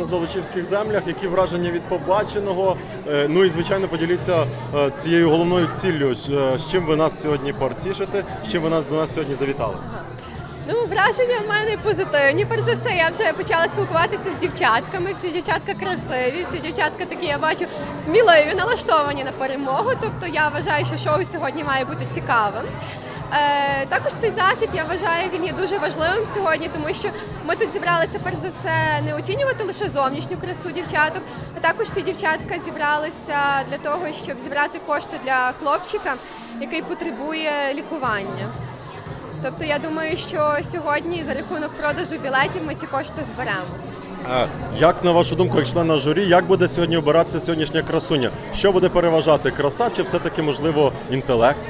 на Золочівських землях. Які враження від побаченого? Е, Ну і звичайно, поділіться е, цією головною ціллю, е, з чим ви нас сьогодні партішите, з чим ви нас до нас сьогодні завітали. Ну, враження в мене позитивні. Перш за все, я вже почала спілкуватися з дівчатками. Всі дівчатка красиві, всі дівчатка такі, я бачу, сміливі, налаштовані на перемогу. Тобто я вважаю, що шоу сьогодні має бути цікавим. Е, також цей захід я вважаю, він є дуже важливим сьогодні, тому що ми тут зібралися перш за все не оцінювати лише зовнішню красу дівчаток, а також всі дівчатка зібралися для того, щоб зібрати кошти для хлопчика, який потребує лікування. Тобто я думаю, що сьогодні за рахунок продажу білетів ми ці кошти зберемо. Як на вашу думку, як члена журі, як буде сьогодні обиратися сьогоднішня красуня? Що буде переважати краса чи все-таки можливо інтелект?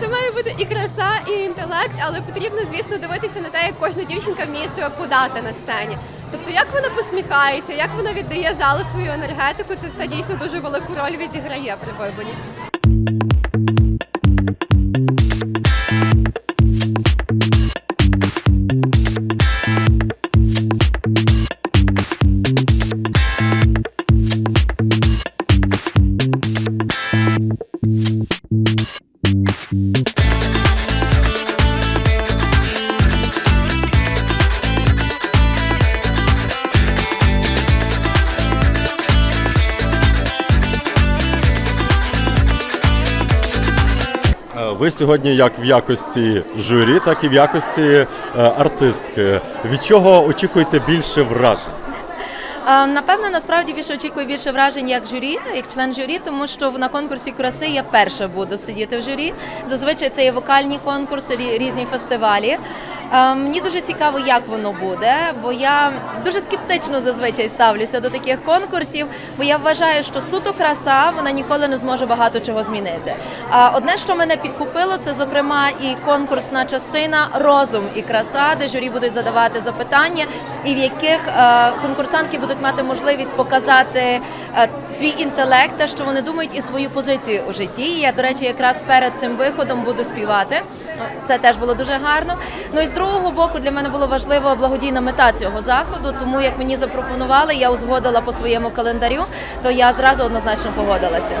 Це має бути і краса, і інтелект, але потрібно, звісно, дивитися на те, як кожна дівчинка вміє себе подати на сцені. Тобто, як вона посміхається, як вона віддає залу свою енергетику, це все дійсно дуже велику роль відіграє при виборі. Сьогодні як в якості журі, так і в якості е, артистки. Від чого очікуєте більше вражень? А, Напевно, насправді більше очікую більше вражень як журі, як член журі, тому що на конкурсі краси я перша буду сидіти в журі. Зазвичай це є вокальні конкурси, різні фестивалі. Мені дуже цікаво, як воно буде, бо я дуже скептично зазвичай ставлюся до таких конкурсів, бо я вважаю, що суто краса вона ніколи не зможе багато чого змінити. А одне, що мене підкупило, це зокрема і конкурсна частина розум і краса, де журі будуть задавати запитання, і в яких е, конкурсантки будуть мати можливість показати е, свій інтелект, те, що вони думають, і свою позицію у житті. Я, до речі, якраз перед цим виходом буду співати. Це теж було дуже гарно. Ну і з другого боку для мене було важливо благодійна мета цього заходу. Тому як мені запропонували, я узгодила по своєму календарю, то я зразу однозначно погодилася.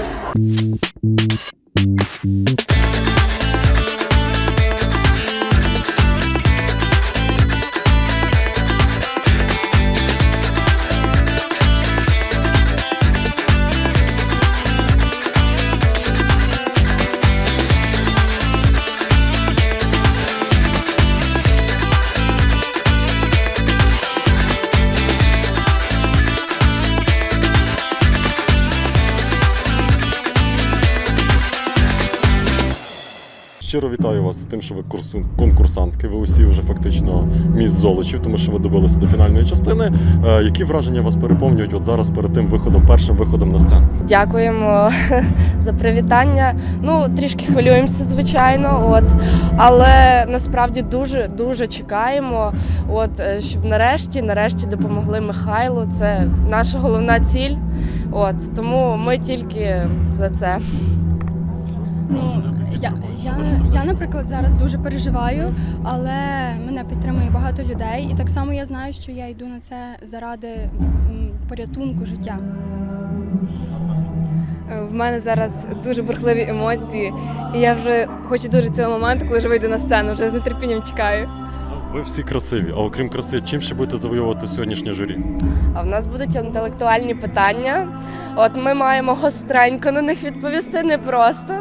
Щиро вітаю вас з тим, що ви курсу- конкурсантки. Ви усі вже фактично міст золочів, тому що ви добилися до фінальної частини. Е, Які враження вас переповнюють от зараз перед тим виходом, першим виходом на сцену? Дякуємо за привітання. Ну, трішки хвилюємося, звичайно, от але насправді дуже дуже чекаємо. От е, щоб нарешті, нарешті допомогли Михайлу. Це наша головна ціль. От тому ми тільки за це. Ну, я, я, я, наприклад, зараз дуже переживаю, але мене підтримує багато людей. І так само я знаю, що я йду на це заради порятунку життя. В мене зараз дуже бурхливі емоції, і я вже хочу дуже цього моменту, коли вже вийду на сцену. Вже з нетерпінням чекаю. Ви всі красиві, а окрім краси, чим ще будете завоювати сьогоднішнє журі? А в нас будуть інтелектуальні питання. От ми маємо гостренько на них відповісти непросто.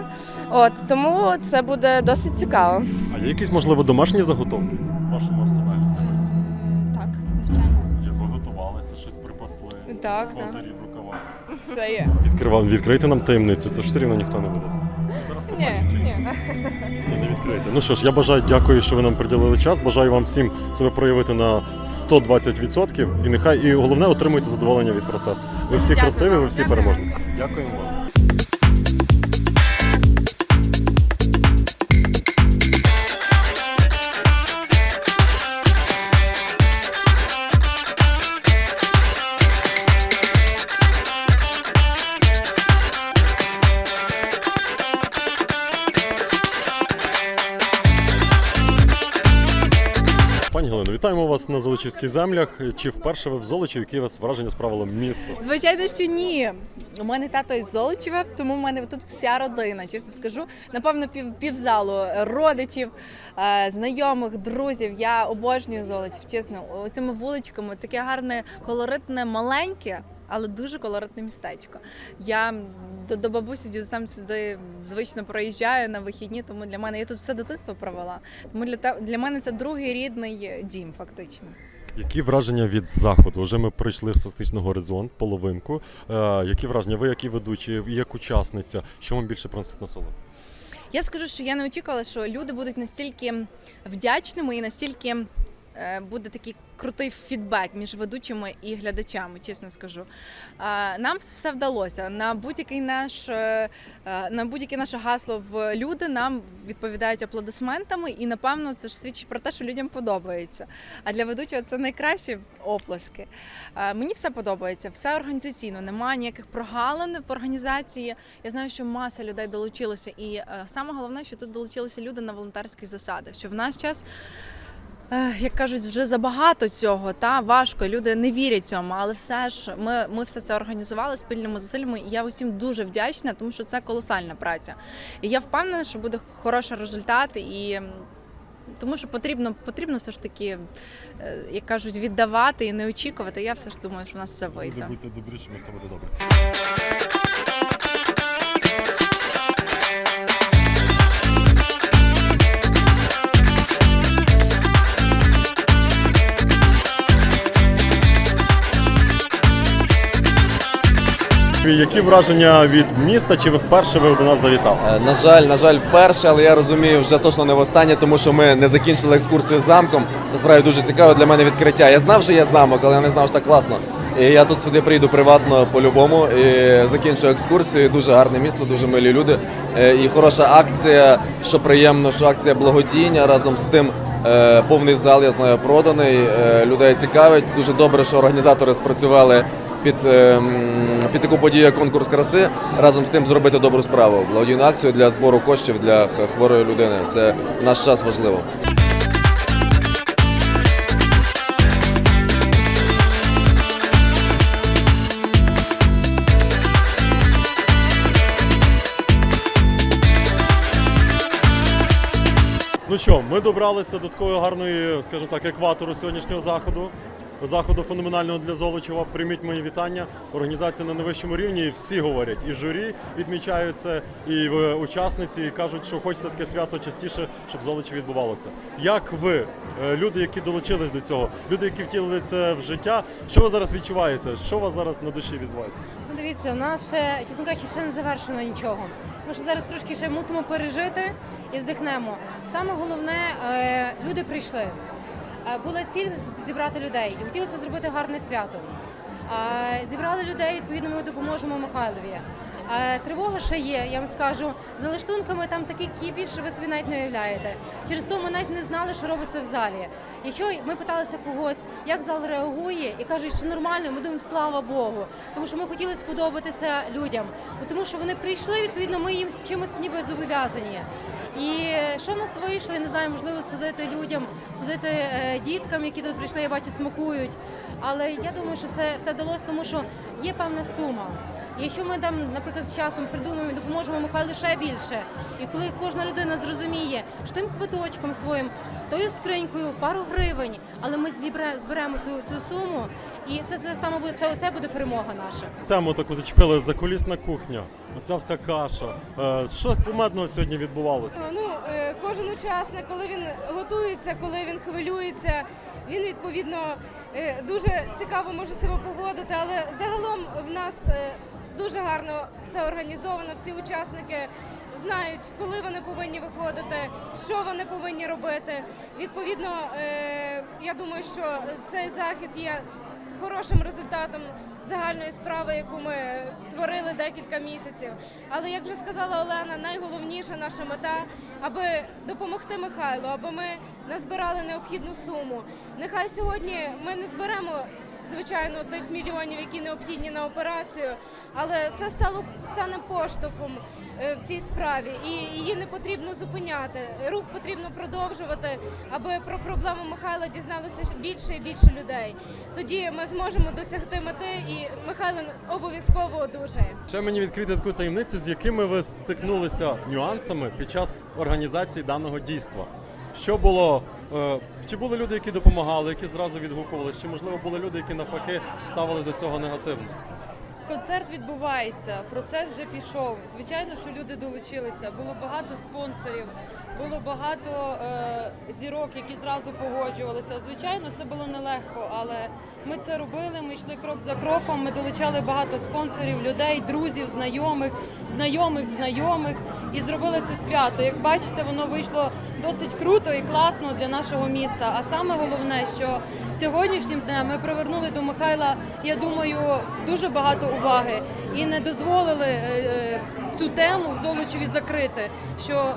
От тому це буде досить цікаво. А є якісь можливо домашні заготовки? в Вашому арсеналі Е, Так, звичайно. Як ви готувалися, щось припасли? Так, так. козирі в рукавах. Все є. Відкривав, відкрийте нам таємницю, це ж все рівно ніхто не буде. Ні, ні. Ні, не відкрийте. Ну що ж, я бажаю, дякую, що ви нам приділили час. Бажаю вам всім себе проявити на 120% і нехай і головне отримуйте задоволення від процесу. Ви всі Дякую красиві, ви всі переможниці. Дякуємо вам. Вітаємо вас на Золочівських землях. Чи вперше ви в Золочі, які вас враження справило місто? Звичайно, що ні. У мене тато із Золочева, тому в мене тут вся родина. Чесно скажу, напевно, пів півзалу родичів, е, знайомих, друзів. Я обожнюю Золочів. Чесно, оцими вуличками таке гарне, колоритне, маленьке. Але дуже колоритне містечко. Я до, до бабусі з сюди звично проїжджаю на вихідні, тому для мене я тут все дитинство провела. Тому для для мене це другий рідний дім, фактично. Які враження від заходу? Вже ми пройшли фактично горизонт, половинку. Е, які враження? Ви як і ведучі, як учасниця? Що вам більше приносить насолоду? Я скажу, що я не очікувала, що люди будуть настільки вдячними і настільки буде такий крутий фідбек між ведучими і глядачами, чесно скажу. Е, Нам все вдалося. На будь-який наш е, е, на будь-яке наше гасло в люди нам відповідають аплодисментами, і напевно це ж свідчить про те, що людям подобається. А для ведучого це найкращі оплески. Е, Мені все подобається, все організаційно, немає ніяких прогалин в організації. Я знаю, що маса людей долучилося, і е, саме головне, що тут долучилися люди на волонтерських засадах. Що в наш час, е, як кажуть, вже забагато цього, та важко. Люди не вірять цьому, але все ж ми, ми все це організували спільними зусиллями. І я усім дуже вдячна, тому що це колосальна праця. І я впевнена, що буде хороший результат і. Тому що потрібно, потрібно все ж таки, е, як кажуть, віддавати і не очікувати. Я все ж думаю, що в нас все вийде. Будьте добрішими, все буде добре. Які враження від міста? Чи ви вперше ви до нас завітали? Е, На жаль, на жаль, вперше, але я розумію, вже точно не востаннє, тому що ми не закінчили екскурсію з замком. Це справді дуже цікаве для мене відкриття. Я знав, що є замок, але я не знав, що так класно. І я тут сюди прийду приватно по-любому і закінчу екскурсію. Дуже гарне місто, дуже милі люди. Е, І хороша акція, що приємно, що акція благодійня разом з тим. е, Повний зал, я знаю, проданий. Людей цікавить. Дуже добре, що організатори спрацювали під, е, під таку подію, як конкурс краси, разом з тим зробити добру справу. Благодійну акцію для збору коштів для хворої людини. Це наш час важливо. Ну що, ми добралися до такої гарної, скажімо так, екватору сьогоднішнього заходу. Заходу феноменального для Золочева. Прийміть мої вітання. Організація на найвищому рівні. Всі говорять, і журі відмічають це, і е, учасниці, і кажуть, що хочеться таке свято частіше, щоб Золочі відбувалося. Як ви, е, люди, які долучились до цього, люди, які втілили це в життя, що ви зараз відчуваєте? Що у вас зараз на душі відбувається? Ну, дивіться, у нас ще, чесно кажучи, ще не завершено нічого. Ми ще зараз трошки ще мусимо пережити і вздихнемо. Саме головне, е, люди прийшли. Е, Була ціль зібрати людей і хотілося зробити гарне свято. Е, Зібрали людей, відповідно, ми допоможемо Михайлові. Е, Тривога ще є, я вам скажу. За лаштунками там такий кіпіш, що ви собі навіть не уявляєте. Через то ми навіть не знали, що робиться в залі. Якщо ми питалися когось, як зал реагує, і кажуть, що нормально, ми думаємо, слава Богу. Тому що ми хотіли сподобатися людям. Тому що вони прийшли, відповідно, ми їм чимось ніби зобов'язані. І що в нас вийшло, я не знаю, можливо, судити людям, судити е, діткам, які тут прийшли, я бачу, смакують. Але я думаю, що це все вдалося, тому що є певна сума. І якщо ми там, наприклад, з часом придумаємо і допоможемо Михайлу ще більше, і коли кожна людина зрозуміє, що тим квиточком своїм, тою скринькою, пару гривень, але ми зібра, зберемо ту, ту суму, і це, це саме буде це, це буде перемога наша. Тему таку зачепили закулісна кухня. Оця вся каша. Е, Що кумедного сьогодні відбувалося? Ну, е, кожен учасник, коли він готується, коли він хвилюється, він відповідно е, дуже цікаво може себе поводити, але загалом в нас е, дуже гарно все організовано. Всі учасники знають, коли вони повинні виходити, що вони повинні робити. Відповідно, е, я думаю, що цей захід є хорошим результатом загальної справи, яку ми творили декілька місяців. Але як вже сказала Олена, найголовніша наша мета, аби допомогти Михайлу, аби ми назбирали необхідну суму. Нехай сьогодні ми не зберемо звичайно, тих мільйонів, які необхідні на операцію. Але це стало стане поштовхом е, в цій справі, і її не потрібно зупиняти. Рух потрібно продовжувати, аби про проблему Михайла дізналося більше і більше людей. Тоді ми зможемо досягти мети, і Михайло обов'язково одужає. Ще мені відкрити таку таємницю, з якими ви стикнулися нюансами під час організації даного дійства. Що було? е, Чи були люди, які допомагали, які зразу відгукувалися, чи можливо були люди, які навпаки ставили до цього негативно? Концерт відбувається, процес вже пішов. Звичайно, що люди долучилися. Було багато спонсорів, було багато е, зірок, які зразу погоджувалися. Звичайно, це було нелегко, але ми це робили. Ми йшли крок за кроком. Ми долучали багато спонсорів, людей, друзів, знайомих, знайомих, знайомих і зробили це свято. Як бачите, воно вийшло досить круто і класно для нашого міста. А саме головне, що сьогоднішнім днем ми привернули до Михайла, я думаю, дуже багато уваги і не дозволили е, е, цю тему в Золочеві закрити. Що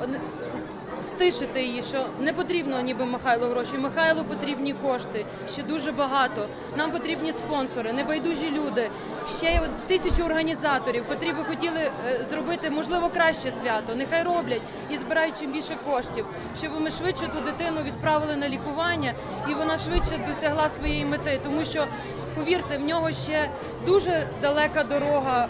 стишити її, що не потрібно ніби Михайлу гроші. Михайлу потрібні кошти, ще дуже багато. Нам потрібні спонсори, небайдужі люди, ще тисячу організаторів, котрі би хотіли е, зробити можливо краще свято. Нехай роблять і збирають чим більше коштів, щоб ми швидше ту дитину відправили на лікування і вона швидше досягла своєї мети, тому що. Повірте, в нього ще дуже далека дорога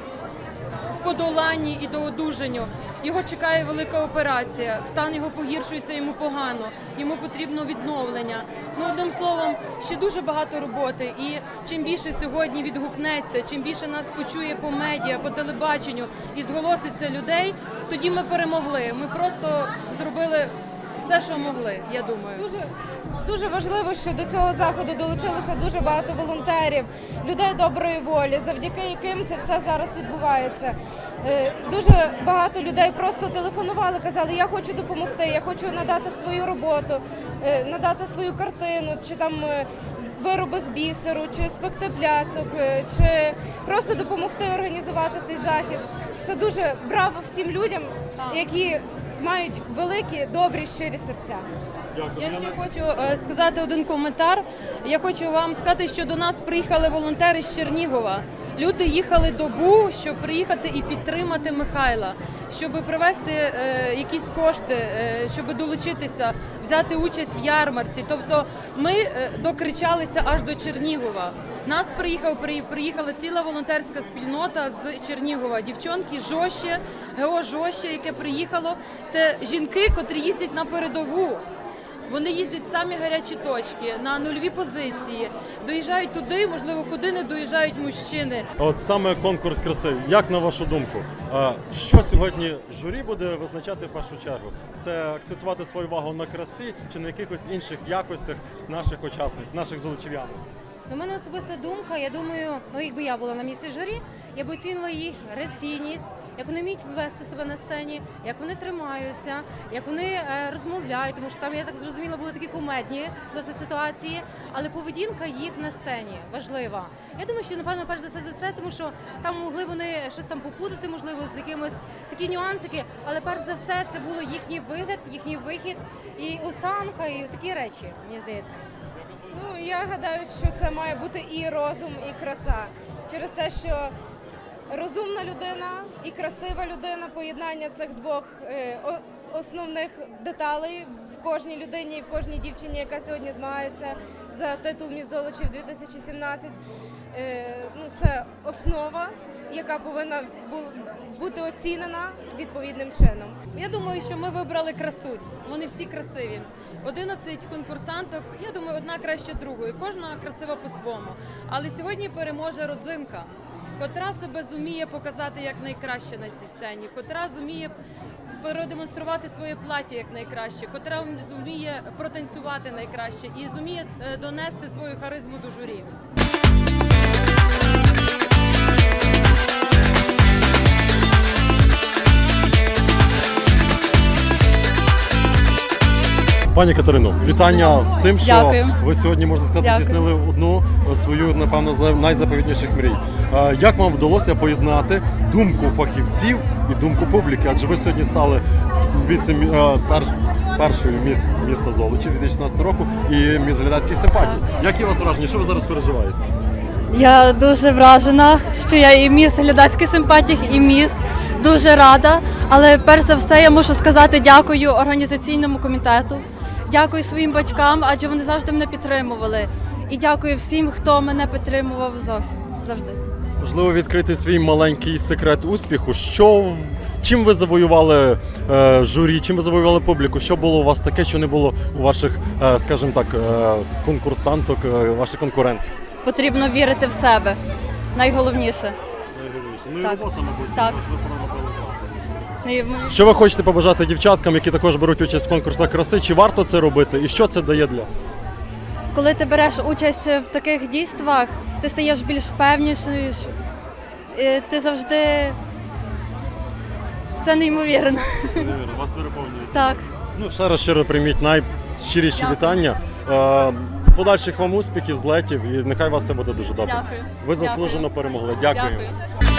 в подоланні і до одужання. Його чекає велика операція, стан його погіршується йому погано, йому потрібно відновлення. Ну одним словом, ще дуже багато роботи. І чим більше сьогодні відгукнеться, чим більше нас почує по медіа, по телебаченню і зголоситься людей, тоді ми перемогли. Ми просто зробили все, що могли. Я думаю. Дуже дуже важливо, що до цього заходу долучилося дуже багато волонтерів, людей доброї волі, завдяки яким це все зараз відбувається. Е, Дуже багато людей просто телефонували, казали, я хочу допомогти, я хочу надати свою роботу, е, надати свою картину, чи там е, вироби з бісеру, чи спекти пляцок, чи просто допомогти організувати цей захід. Це дуже браво всім людям, які мають великі, добрі, щирі серця. Я ще хочу е, сказати один коментар. Я хочу вам сказати, що до нас приїхали волонтери з Чернігова. Люди їхали добу, щоб приїхати і підтримати Михайла, щоб привести е, якісь кошти, е, щоб долучитися, взяти участь в ярмарці. Тобто ми е, докричалися аж до Чернігова. Нас приїхав при- приїхала ціла волонтерська спільнота з Чернігова. Дівчонки жоще, ГО жоще, яке приїхало. Це жінки, котрі їздять на передову. Вони їздять в самі гарячі точки на нульові позиції, доїжджають туди, можливо, куди не доїжджають мужчини. От саме конкурс краси. Як на вашу думку, що сьогодні журі буде визначати в першу чергу? Це акцентувати свою увагу на красі чи на якихось інших якостях наших учасників, наших золочів'ян? У мене особиста думка. Я думаю, ну якби я була на місці журі, я б оцінила їх реційність, як вони вміють вести себе на сцені, як вони тримаються, як вони е, розмовляють, тому що там я так зрозуміла, були такі кумедні досить ситуації, але поведінка їх на сцені важлива. Я думаю, що напевно перш за все за це, тому що там могли вони щось там попутати, можливо, з якимось такі нюансики, але перш за все це було їхній вигляд, їхній вихід і осанка, і такі речі, мені здається. Ну я гадаю, що це має бути і розум, і краса. Через те, що розумна людина і красива людина, поєднання цих двох е, основних деталей в кожній людині і в кожній дівчині, яка сьогодні змагається за титул Міс Золочів 2017. Е, ну, це основа, яка повинна бути оцінена відповідним чином. Я думаю, що ми вибрали красунь. Вони всі красиві. 11 конкурсанток, я думаю, одна краще другої. Кожна красива по-своєму. Але сьогодні переможе родзинка, котра себе зуміє показати як найкраще на цій сцені, котра зуміє продемонструвати своє плаття як найкраще, котра зуміє протанцювати найкраще і зуміє е, донести свою харизму до журі. Пані Катерино, вітання з тим, що Дякую. ви сьогодні можна сказати Дякую. здійснили одну свою, напевно, з найзаповітніших мрій. Як вам вдалося поєднати думку фахівців і думку публіки? Адже ви сьогодні стали віце перш, першою міс міста Золочів 2016 року і міс глядацьких симпатій. Які у вас враження? Що ви зараз переживаєте? Я дуже вражена, що я і міс глядацьких симпатій, і міс. Дуже рада. Але перш за все я мушу сказати дякую організаційному комітету, дякую своїм батькам, адже вони завжди мене підтримували. І дякую всім, хто мене підтримував зовсім завжди. Можливо, відкрити свій маленький секрет успіху. Що чим ви завоювали е, журі, чим ви завоювали публіку? Що було у вас таке, що не було у ваших, е, скажімо так, е, конкурсанток, е, ваших конкурентів? Потрібно вірити в себе. Найголовніше. Ну Так. робота, Так. Неймовірно. Що ви хочете побажати дівчаткам, які також беруть участь в конкурсах краси? Чи варто це робити? І що це дає для? Коли ти береш участь в таких дійствах, ти стаєш більш впевнішою. Ти завжди. Це неймовірно. Вас переповнюють. Так. Ну, ще раз щиро прийміть найщиріші Дякую. вітання. Е, подальших вам успіхів, злетів, і нехай у вас все буде дуже добре. Дякую. Ви заслужено перемогли. Дякую. Дякую.